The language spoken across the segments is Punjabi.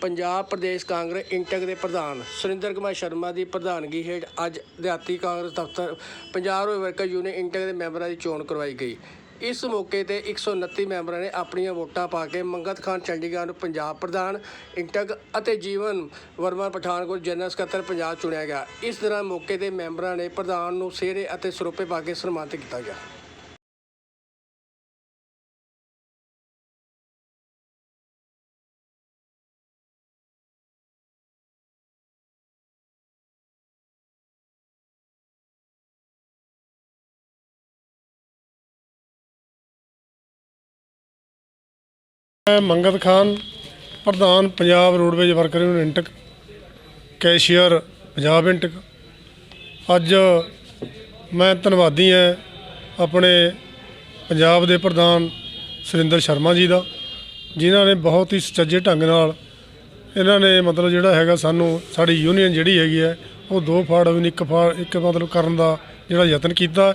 ਪੰਜਾਬ ਪ੍ਰਦੇਸ਼ ਕਾਂਗਰਸ ਇੰਟਕ ਦੇ ਪ੍ਰਧਾਨ ਸੁਰਿੰਦਰ ਕੁਮਾਰ ਸ਼ਰਮਾ ਦੀ ਪ੍ਰਧਾਨਗੀ ਹੇਠ ਅੱਜ ਦਿਹਾਤੀ ਕਾਂਗਰਸ ਦਫ਼ਤਰ Punjab road worker union INTUC ਦੇ ਮੈਂਬਰਾਂ ਦੀ ਚੋਣ ਕਰਵਾਈ ਗਈ। ਇਸ ਮੌਕੇ ਤੇ 129 ਮੈਂਬਰਾਂ ਨੇ ਆਪਣੀਆਂ ਵੋਟਾਂ ਪਾ ਕੇ ਮੰਗਤ ਖਾਨ ਚੰਡੀਗੜ੍ਹ ਨੂੰ ਪੰਜਾਬ ਪ੍ਰਧਾਨ, ਇੰਟਕ ਅਤੇ ਜੀਵਨ ਵਰਮਾ ਪਠਾਨਕੋਟ ਜਨਰਲ ਸਕੱਤਰ ਪੰਜਾਬ ਚੁਣਿਆ ਗਿਆ। ਇਸ ਦੌਰਾਨ ਮੌਕੇ ਤੇ ਮੈਂਬਰਾਂ ਨੇ ਪ੍ਰਧਾਨ ਨੂੰ ਸਿਹਰੇ ਅਤੇ ਸਰੋਪੇ ਪਾ ਕੇ ਸਨਮਾਨਿਤ ਕੀਤਾ ਗਿਆ। ਮੈਂ ਮੰਗਤ ਖਾਨ, ਪ੍ਰਧਾਨ Punjab roadways worker union INTUC, cashier Punjab INTUC. ਅੱਜ ਮੈਂ ਧੰਨਵਾਦੀ ਹਾਂ ਆਪਣੇ ਪੰਜਾਬ ਦੇ ਪ੍ਰਧਾਨ ਸੁਰਿੰਦਰ ਸ਼ਰਮਾ ਜੀ ਦਾ, ਜਿਨ੍ਹਾਂ ਨੇ ਬਹੁਤ ਹੀ ਸੁਚੱਜੇ ਢੰਗ ਨਾਲ ਇਹਨਾਂ ਨੇ ਮਤਲਬ ਜਿਹੜਾ ਹੈਗਾ ਸਾਨੂੰ ਸਾਡੀ ਯੂਨੀਅਨ ਜਿਹੜੀ ਹੈਗੀ ਹੈ, ਉਹ ਦੋ ਫਾੜ ਵੀ ਇੱਕ ਫਾੜ, ਇੱਕ ਮਤਲਬ ਕਰਨ ਦਾ ਜਿਹੜਾ ਯਤਨ ਕੀਤਾ।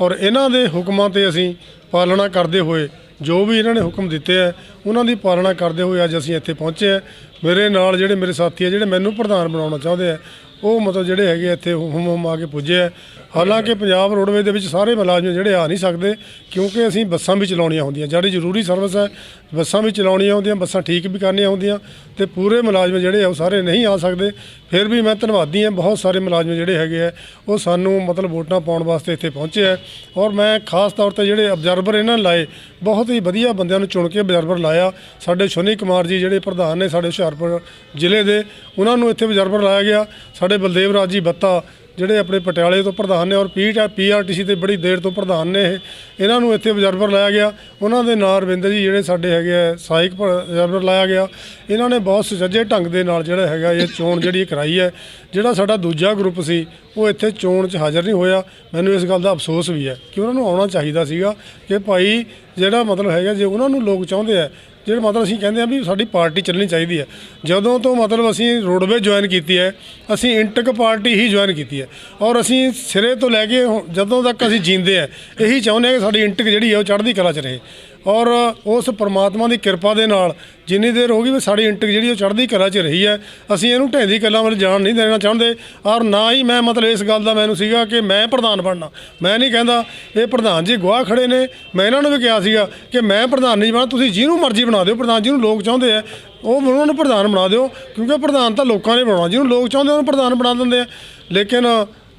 ਔਰ ਇਹਨਾਂ ਦੇ ਹੁਕਮਾਂ ਤੇ ਅਸੀਂ ਪਾਲਣਾ ਕਰਦੇ ਹੋਏ ਜੋ ਵੀ ਇਹਨਾਂ ਨੇ ਹੁਕਮ ਦਿੱਤੇ ਹੈ ਉਹਨਾਂ ਦੀ ਪਾਲਣਾ ਕਰਦੇ ਹੋਏ ਅੱਜ ਅਸੀਂ ਇੱਥੇ ਪਹੁੰਚੇ ਹਾਂ ਮੇਰੇ ਨਾਲ ਜਿਹੜੇ ਮੇਰੇ ਸਾਥੀ ਹੈ ਜਿਹੜੇ ਮੈਨੂੰ ਪ੍ਰਧਾਨ ਬਣਾਉਣਾ ਚਾਹੁੰਦੇ ਆ ਉਹ ਮਤਲਬ ਜਿਹੜੇ ਹੈਗੇ ਇੱਥੇ ਹੁਮ ਹੁਮ ਆ ਕੇ ਪੁੱਜੇ ਆ। ਹਾਲਾਂਕਿ ਪੰਜਾਬ ਰੋਡਵੇਜ਼ ਦੇ ਵਿੱਚ ਸਾਰੇ ਮੁਲਾਜ਼ਮ ਜਿਹੜੇ ਆ ਨਹੀਂ ਸਕਦੇ, ਕਿਉਂਕਿ ਅਸੀਂ ਬੱਸਾਂ ਵੀ ਚਲਾਉਣੀਆਂ ਹੁੰਦੀਆਂ। ਜਿਹੜੀ ਜ਼ਰੂਰੀ ਸਰਵਿਸ ਹੈ, ਬੱਸਾਂ ਵੀ ਚਲਾਉਣੀਆਂ ਹੁੰਦੀਆਂ, ਬੱਸਾਂ ਠੀਕ ਵੀ ਕਰਨੀਆਂ ਹੁੰਦੀਆਂ ਤੇ ਪੂਰੇ ਮੁਲਾਜ਼ਮ ਜਿਹੜੇ ਆ ਉਹ ਸਾਰੇ ਨਹੀਂ ਆ ਸਕਦੇ। ਫਿਰ ਵੀ ਮੈਂ ਧੰਨਵਾਦੀ ਹਾਂ, ਬਹੁਤ ਸਾਰੇ ਮੁਲਾਜ਼ਮ ਜਿਹੜੇ ਹੈਗੇ ਆ, ਉਹ ਸਾਨੂੰ ਮਤਲਬ ਵੋਟਾਂ ਪਾਉਣ ਵਾਸਤੇ ਇੱਥੇ ਪਹੁੰਚੇ ਆ। ਔਰ ਮੈਂ ਖਾਸ ਤੌਰ ਤੇ ਜਿਹੜੇ ਅਬਜ਼ਰਵਰ ਇਹਨਾਂ ਨੇ ਲਾਏ, ਬਹੁਤ ਹੀ ਵਧੀਆ ਬੰਦਿਆਂ ਨੂੰ ਚੁਣ ਕੇ ਅਬਜ਼ਰਵਰ ਲਾਇਆ। ਸਾਡੇ ਸ਼ੁਨੀ ਕੁਮਾਰ ਜੀ ਜਿਹੜੇ ਪ੍ਰਧਾਨ ਨੇ ਸਾਡੇ ਹੁਸ਼ਿਆਰਪੁਰ ਜ਼ਿਲ੍ਹੇ ਦੇ, ਉਹਨਾਂ ਨੂੰ ਇੱਥੇ ਅਬਜ਼ਰਵਰ ਲਾਇਆ ਗਿਆ। ਸਾਡੇ ਬਲਦੇਵ ਰਾਜ ਜੀ ਬੱਤਾ, ਜਿਹੜੇ ਆਪਣੇ ਪਟਿਆਲੇ ਤੋਂ ਪ੍ਰਧਾਨ ਨੇ ਔਰ ਪੀਆਰਟੀਸੀ ਤੇ ਬੜੀ ਦੇਰ ਤੋਂ ਪ੍ਰਧਾਨ ਨੇ ਇਹ, ਇਹਨਾਂ ਨੂੰ ਇੱਥੇ ਅਬਜ਼ਰਵਰ ਲਾਇਆ ਗਿਆ। ਉਹਨਾਂ ਦੇ ਨਾਲ ਰਵਿੰਦਰ ਜੀ ਜਿਹੜੇ ਸਾਡੇ ਹੈਗੇ ਆ, ਸਹਾਇਕ ਅਬਜ਼ਰਵਰ ਲਾਇਆ ਗਿਆ। ਇਹਨਾਂ ਨੇ ਬਹੁਤ ਸੁਚੱਜੇ ਢੰਗ ਦੇ ਨਾਲ ਜਿਹੜਾ ਹੈਗਾ ਇਹ ਚੋਣ ਜਿਹੜੀ ਕਰਾਈ ਹੈ, ਜਿਹੜਾ ਸਾਡਾ ਦੂਜਾ ਗਰੁੱਪ ਸੀ, ਉਹ ਇੱਥੇ ਚੋਣ 'ਚ ਹਾਜ਼ਰ ਨਹੀਂ ਹੋਇਆ। ਮੈਨੂੰ ਇਸ ਗੱਲ ਦਾ ਅਫਸੋਸ ਵੀ ਹੈ ਕਿ ਉਹਨਾਂ ਨੂੰ ਆਉਣਾ ਚਾਹੀਦਾ ਸੀਗਾ ਕਿ ਭਾਈ ਜਿਹੜਾ ਮਤਲਬ ਹੈਗਾ, ਜੇ ਉਹਨਾਂ ਨੂੰ ਲੋਕ ਚਾਹੁੰਦੇ ਆ, ਜਿਹੜੇ ਮਤਲਬ ਅਸੀਂ ਕਹਿੰਦੇ ਆ ਵੀ ਸਾਡੀ ਪਾਰਟੀ ਚੱਲਣੀ ਚਾਹੀਦੀ ਹੈ। ਜਦੋਂ ਤੋਂ ਮਤਲਬ ਅਸੀਂ ਰੋਡਵੇ ਜੁਆਇਨ ਕੀਤੀ ਹੈ, ਅਸੀਂ ਇੰਟਕ ਪਾਰਟੀ ਹੀ ਜੁਆਇਨ ਕੀਤੀ ਹੈ। ਔਰ ਅਸੀਂ ਸਿਰੇ ਤੋਂ ਲੈ ਕੇ ਹੁਣ- ਜਦੋਂ ਤੱਕ ਅਸੀਂ ਜੀਂਦੇ ਆ, ਇਹੀ ਚਾਹੁੰਦੇ ਆ ਕਿ ਸਾਡੀ ਇੰਟਕ ਜਿਹੜੀ ਹੈ ਉਹ ਚੜ੍ਹਦੀ ਕਲਾ 'ਚ ਰਹੇ। ਔਰ ਉਸ ਪਰਮਾਤਮਾ ਦੀ ਕਿਰਪਾ ਦੇ ਨਾਲ ਜਿੰਨੀ ਦੇਰ ਹੋ ਗਈ ਵੀ ਸਾਡੀ ਇੰਟਕ ਜਿਹੜੀ ਉਹ ਚੜ੍ਹਦੀ ਕਲਾ 'ਚ ਰਹੀ ਹੈ, ਅਸੀਂ ਇਹਨੂੰ ਢੈਂਦੀ ਕਲਾ ਵੱਲ ਜਾਣ ਨਹੀਂ ਦੇਣਾ ਚਾਹੁੰਦੇ। ਔਰ ਨਾ ਹੀ ਮੈਂ ਮਤਲਬ ਇਸ ਗੱਲ ਦਾ ਮੈਨੂੰ ਸੀਗਾ ਕਿ ਮੈਂ ਪ੍ਰਧਾਨ ਬਣਨਾ। ਮੈਂ ਨਹੀਂ ਕਹਿੰਦਾ ਇਹ ਪ੍ਰਧਾਨ ਜੀ ਗਵਾਹ ਖੜੇ ਨੇ। ਮੈਂ ਇਹਨਾਂ ਨੂੰ ਵੀ ਕਿਹਾ ਸੀਗਾ ਕਿ ਮੈਂ ਪ੍ਰਧਾਨ ਨਹੀਂ ਬਣਾ ਤੁਸੀਂ ਜਿਹਨੂੰ ਮਰਜ਼ੀ ਬਣਾ ਦਿਓ। ਪ੍ਰਧਾਨ ਜਿਹਨੂੰ ਲੋਕ ਚਾਹੁੰਦੇ ਆ, ਉਹ ਉਹਨਾਂ ਨੂੰ ਪ੍ਰਧਾਨ ਬਣਾ ਦਿਓ। ਕਿਉਂਕਿ ਪ੍ਰਧਾਨ ਤਾਂ ਲੋਕਾਂ ਨੇ ਬਣਾਉਣਾ। ਜਿਹਨੂੰ ਲੋਕ ਚਾਹੁੰਦੇ ਉਹਨੂੰ ਪ੍ਰਧਾਨ ਬਣਾ ਦਿੰਦੇ ਆ। ਲੇਕਿਨ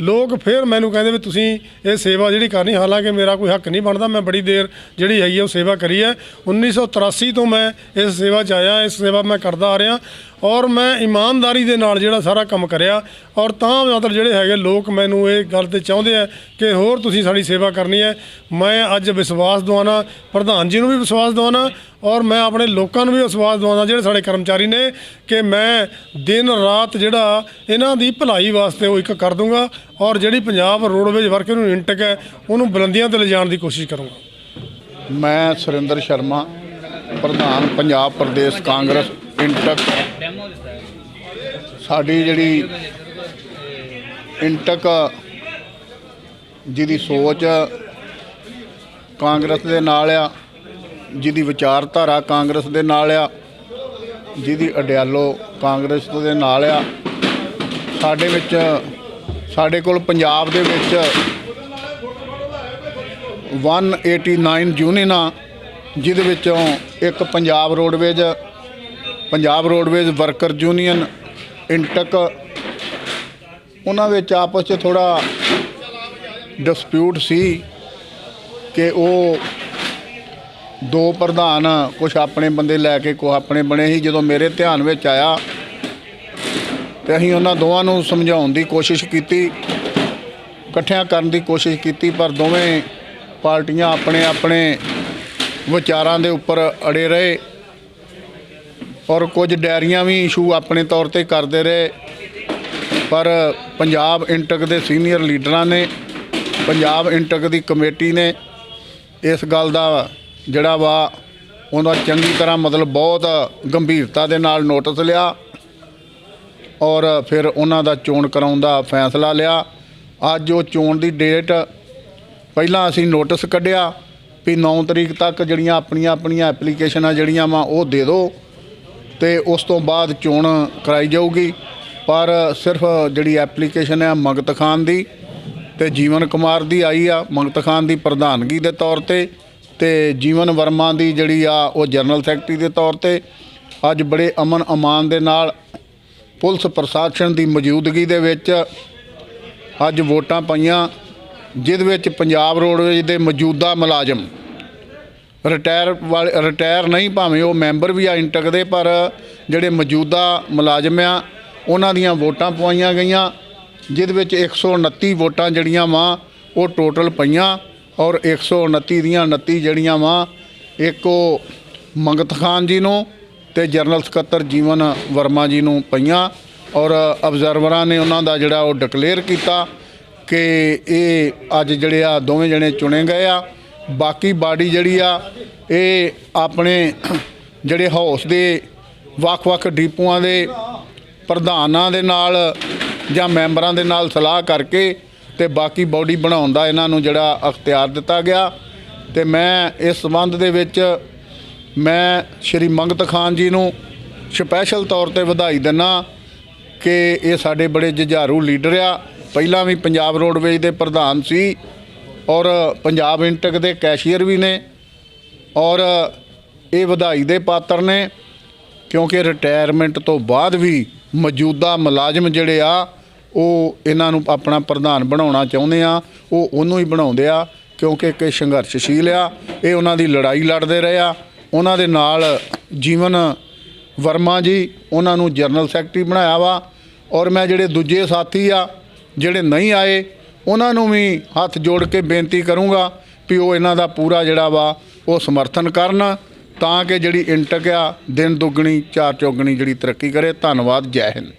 ਲੋਕ ਫਿਰ ਮੈਨੂੰ ਕਹਿੰਦੇ ਵੀ ਤੁਸੀਂ ਇਹ ਸੇਵਾ ਜਿਹੜੀ ਕਰਨੀ, ਹਾਲਾਂਕਿ ਮੇਰਾ ਕੋਈ ਹੱਕ ਨਹੀਂ ਬਣਦਾ, ਮੈਂ ਬੜੀ ਦੇਰ ਜਿਹੜੀ ਹੈਗੀ ਆ ਉਹ ਸੇਵਾ ਕਰੀ ਹੈ। 1983 ਤੋਂ ਮੈਂ ਇਸ ਸੇਵਾ 'ਚ ਆਇਆ, ਇਸ ਸੇਵਾ ਮੈਂ ਕਰਦਾ ਆ ਰਿਹਾ। ਔਰ ਮੈਂ ਇਮਾਨਦਾਰੀ ਦੇ ਨਾਲ ਜਿਹੜਾ ਸਾਰਾ ਕੰਮ ਕਰਿਆ ਔਰ ਤਾਂ ਮਤਲਬ ਜਿਹੜੇ ਹੈਗੇ ਲੋਕ ਮੈਨੂੰ ਇਹ ਗੱਲ ਤੇ ਚਾਹੁੰਦੇ ਆ ਕਿ ਹੋਰ ਤੁਸੀਂ ਸਾਡੀ ਸੇਵਾ ਕਰਨੀ ਹੈ। ਮੈਂ ਅੱਜ ਵਿਸ਼ਵਾਸ ਦਵਾਨਾ ਪ੍ਰਧਾਨ ਜੀ ਨੂੰ ਵੀ ਵਿਸ਼ਵਾਸ ਦਵਾਨਾ ਔਰ ਮੈਂ ਆਪਣੇ ਲੋਕਾਂ ਨੂੰ ਵੀ ਵਿਸ਼ਵਾਸ ਦਵਾਉਣਾ ਜਿਹੜੇ ਸਾਡੇ ਕਰਮਚਾਰੀ ਨੇ ਕਿ ਮੈਂ ਦਿਨ ਰਾਤ ਜਿਹੜਾ ਇਹਨਾਂ ਦੀ ਭਲਾਈ ਵਾਸਤੇ ਉਹ ਇੱਕ ਕਰ ਦੂੰਗਾ ਔਰ ਜਿਹੜੀ ਪੰਜਾਬ ਰੋਡਵੇਜ਼ ਵਰਕਰ ਨੂੰ ਇੰਟਕ ਹੈ, ਉਹਨੂੰ ਬੁਲੰਦੀਆਂ ਤੇ ਲਿਜਾਣ ਦੀ ਕੋਸ਼ਿਸ਼ ਕਰੂੰਗਾ। ਮੈਂ ਸੁਰਿੰਦਰ ਸ਼ਰਮਾ, ਪ੍ਰਧਾਨ ਪੰਜਾਬ ਪ੍ਰਦੇਸ਼ ਕਾਂਗਰਸ। ਇੰਟਕ ਸਾਡੀ ਜਿਹੜੀ ਇੰਟਕ ਜਿਹਦੀ ਸੋਚ ਕਾਂਗਰਸ ਦੇ ਨਾਲ ਆ, ਜਿਹਦੀ ਵਿਚਾਰਧਾਰਾ ਕਾਂਗਰਸ ਦੇ ਨਾਲ ਆ, ਜਿਹਦੀ ਅਡਿਆਲੋ ਕਾਂਗਰਸ ਦੇ ਨਾਲ ਆ, ਸਾਡੇ ਵਿੱਚ, ਸਾਡੇ ਕੋਲ ਪੰਜਾਬ ਦੇ ਵਿੱਚ 189 ਯੂਨੀਅਨਾਂ ਜਿਹਦੇ ਵਿੱਚੋਂ ਇੱਕ Punjab roadways Punjab roadways worker union, INTUC, ਉਹਨਾਂ ਵਿੱਚ ਆਪਸ 'ਚ ਥੋੜਾ ਡਿਸਪਿਊਟ ਸੀ ਕਿ ਉਹ ਦੋ ਪ੍ਰਧਾਨ ਕੁਝ ਆਪਣੇ ਬੰਦੇ ਲੈ ਕੇ ਕੋ ਆਪਣੇ ਬਣੇ ਸੀ। ਜਦੋਂ ਮੇਰੇ ਧਿਆਨ ਵਿੱਚ ਆਇਆ ਤੇ ਅਸੀਂ ਉਹਨਾਂ ਦੋਵਾਂ ਨੂੰ ਸਮਝਾਉਣ ਦੀ ਕੋਸ਼ਿਸ਼ ਕੀਤੀ, ਇਕੱਠਿਆਂ ਕਰਨ ਦੀ ਕੋਸ਼ਿਸ਼ ਕੀਤੀ, ਪਰ ਦੋਵੇਂ ਪਾਰਟੀਆਂ ਆਪਣੇ ਆਪਣੇ ਵਿਚਾਰਾਂ ਦੇ ਉੱਪਰ ਅੜੇ ਰਹੇ। ਔਰ ਕੁਝ ਡੈਰੀਆਂ ਵੀ ਇਸ਼ੂ ਆਪਣੇ ਤੌਰ ਤੇ ਕਰਦੇ ਰਹੇ। ਪਰ ਪੰਜਾਬ ਇੰਟਕ ਦੇ ਸੀਨੀਅਰ ਲੀਡਰਾਂ ਨੇ, ਪੰਜਾਬ ਇੰਟਕ ਦੀ ਕਮੇਟੀ ਨੇ ਇਸ ਗੱਲ ਦਾ ਜਿਹੜਾ ਵਾ ਉਹਦਾ ਚੰਗੀ ਤਰ੍ਹਾਂ ਮਤਲਬ ਬਹੁਤ ਗੰਭੀਰਤਾ ਦੇ ਨਾਲ ਨੋਟਿਸ ਲਿਆ ਔਰ ਫਿਰ ਉਹਨਾਂ ਦਾ ਚੋਣ ਕਰਾਉਣ ਦਾ ਫੈਸਲਾ ਲਿਆ। ਅੱਜ ਉਹ ਚੋਣ ਦੀ ਡੇਟ ਪਹਿਲਾਂ ਅਸੀਂ ਨੋਟਿਸ ਕੱਢਿਆ ਵੀ 9 ਤਰੀਕ ਤੱਕ ਜਿਹੜੀਆਂ ਆਪਣੀਆਂ ਆਪਣੀਆਂ ਐਪਲੀਕੇਸ਼ਨਾਂ ਜਿਹੜੀਆਂ ਵਾ ਉਹ ਦੇ ਦਿਓ। ਤੇ ਉਸ ਤੋਂ ਬਾਅਦ ਚੋਣ ਕਰਾਈ ਜਾਊਗੀ। ਪਰ ਸਿਰਫ ਜਿਹੜੀ ਐਪਲੀਕੇਸ਼ਨ ਹੈ ਮੰਗਤ ਖਾਨ ਦੀ ਤੇ ਜੀਵਨ ਕੁਮਾਰ ਦੀ ਆਈ ਆ। ਮੰਗਤ ਖਾਨ ਦੀ ਪ੍ਰਧਾਨਗੀ ਦੇ ਤੌਰ ਤੇ ਤੇ ਜੀਵਨ ਵਰਮਾ ਦੀ ਜਿਹੜੀ ਆ, ਉਹ ਜਨਰਲ ਸੈਕਟਰੀ ਦੇ ਤੌਰ ਤੇ। ਅੱਜ ਬੜੇ ਅਮਨ ਅਮਾਨ ਦੇ ਨਾਲ ਪੁਲਿਸ ਪ੍ਰਸ਼ਾਸਨ ਦੀ ਮੌਜੂਦਗੀ ਦੇ ਵਿੱਚ ਅੱਜ ਵੋਟਾਂ ਪਈਆਂ ਜਿਹਦੇ ਵਿੱਚ ਪੰਜਾਬ ਰੋਡਵੇਜ਼ ਦੇ ਮੌਜੂਦਾ ਮੁਲਾਜ਼ਮ ਰਿਟਾਇਰ ਵਾਲੇ ਰਿਟਾਇਰ ਨਹੀਂ ਭਾਵੇਂ ਉਹ ਮੈਂਬਰ ਵੀ ਆ ਇੰਟਕ ਦੇ, ਪਰ ਜਿਹੜੇ ਮੌਜੂਦਾ ਮੁਲਾਜ਼ਮ ਆ, ਉਹਨਾਂ ਦੀਆਂ ਵੋਟਾਂ ਪਵਾਈਆਂ ਗਈਆਂ, ਜਿਹਦੇ ਵਿੱਚ 129 ਵੋਟਾਂ ਜਿਹੜੀਆਂ ਵਾ, ਉਹ ਟੋਟਲ ਪਈਆਂ, ਔਰ 129 ਦੀਆਂ 29 ਜਿਹੜੀਆਂ ਵਾ, ਇੱਕ ਉਹ ਮੰਗਤ ਖਾਨ ਜੀ ਨੂੰ ਤੇ ਜਨਰਲ ਸਕੱਤਰ ਜੀਵਨ ਵਰਮਾ ਜੀ ਨੂੰ ਪਈਆਂ, ਔਰ ਅਬਜ਼ਰਵਰਾਂ ਨੇ ਉਹਨਾਂ ਦਾ ਜਿਹੜਾ ਉਹ ਡਿਕਲੇਅਰ ਕੀਤਾ ਕਿ ਇਹ ਅੱਜ ਜਿਹੜੇ ਆ ਦੋਵੇਂ ਜਣੇ ਚੁਣੇ ਗਏ ਆ ਬਾਕੀ ਬਾਡੀ ਜਿਹੜੀ ਆ, ਇਹ ਆਪਣੇ ਜਿਹੜੇ ਹਾਊਸ ਦੇ ਵੱਖ-ਵੱਖ ਡੀਪੂਆਂ ਦੇ ਪ੍ਰਧਾਨਾਂ ਦੇ ਨਾਲ ਜਾਂ ਮੈਂਬਰਾਂ ਦੇ ਨਾਲ ਸਲਾਹ ਕਰਕੇ ਤੇ ਬਾਕੀ ਬਾਡੀ ਬਣਾਉਣ ਦਾ ਇਹਨਾਂ ਨੂੰ ਜਿਹੜਾ ਅਖਤਿਆਰ ਦਿੱਤਾ ਗਿਆ। ਤੇ ਮੈਂ ਇਸ ਸੰਬੰਧ ਦੇ ਵਿੱਚ ਮੈਂ ਸ਼੍ਰੀ ਮੰਗਤ ਖਾਨ ਜੀ ਨੂੰ ਸਪੈਸ਼ਲ ਤੌਰ ਤੇ ਵਧਾਈ ਦਿੰਦਾ ਕਿ ਇਹ ਸਾਡੇ ਬੜੇ ਜੁਝਾਰੂ ਲੀਡਰ ਆ। ਪਹਿਲਾਂ ਵੀ ਪੰਜਾਬ ਰੋਡਵੇਜ਼ ਦੇ ਪ੍ਰਧਾਨ ਸੀ। ਔਰ ਪੰਜਾਬ ਇੰਟਕ ਦੇ ਕੈਸ਼ੀਅਰ ਵੀ ਨੇ ਔਰ ਇਹ ਵਧਾਈ ਦੇ ਪਾਤਰ ਨੇ, ਕਿਉਂਕਿ ਰਿਟਾਇਰਮੈਂਟ ਤੋਂ ਬਾਅਦ ਵੀ ਮੌਜੂਦਾ ਮੁਲਾਜ਼ਮ ਜਿਹੜੇ ਆ, ਉਹ ਇਹਨਾਂ ਨੂੰ ਆਪਣਾ ਪ੍ਰਧਾਨ ਬਣਾਉਣਾ ਚਾਹੁੰਦੇ ਆ, ਉਹ ਉਹਨੂੰ ਹੀ ਬਣਾਉਂਦੇ ਆ, ਕਿਉਂਕਿ ਕਿ ਸੰਘਰਸ਼ਸ਼ੀਲ ਆ, ਇਹ ਉਹਨਾਂ ਦੀ ਲੜਾਈ ਲੜਦੇ ਰਹੇ ਆ, ਉਹਨਾਂ ਦੇ ਨਾਲ ਜੀਵਨ ਵਰਮਾ ਜੀ, ਉਹਨਾਂ ਨੂੰ ਜਨਰਲ ਸੈਕਟਰੀ ਬਣਾਇਆ ਵਾ, ਔਰ ਮੈਂ ਜਿਹੜੇ ਦੂਜੇ ਸਾਥੀ ਆ, ਜਿਹੜੇ ਨਹੀਂ ਆਏ ਉਹਨਾਂ ਨੂੰ ਵੀ ਹੱਥ ਜੋੜ ਕੇ ਬੇਨਤੀ ਕਰੂੰਗਾ ਵੀ ਉਹ ਇਹਨਾਂ ਦਾ ਪੂਰਾ ਜਿਹੜਾ ਵਾ, ਉਹ ਸਮਰਥਨ ਕਰਨ, ਤਾਂ ਕਿ ਜਿਹੜੀ ਇੰਟਕ ਆ, ਦਿਨ ਦੁੱਗਣੀ, ਚਾਰ ਚੌਗਣੀ ਜਿਹੜੀ ਤਰੱਕੀ ਕਰੇ। ਧੰਨਵਾਦ, ਜੈ ਹਿੰਦ।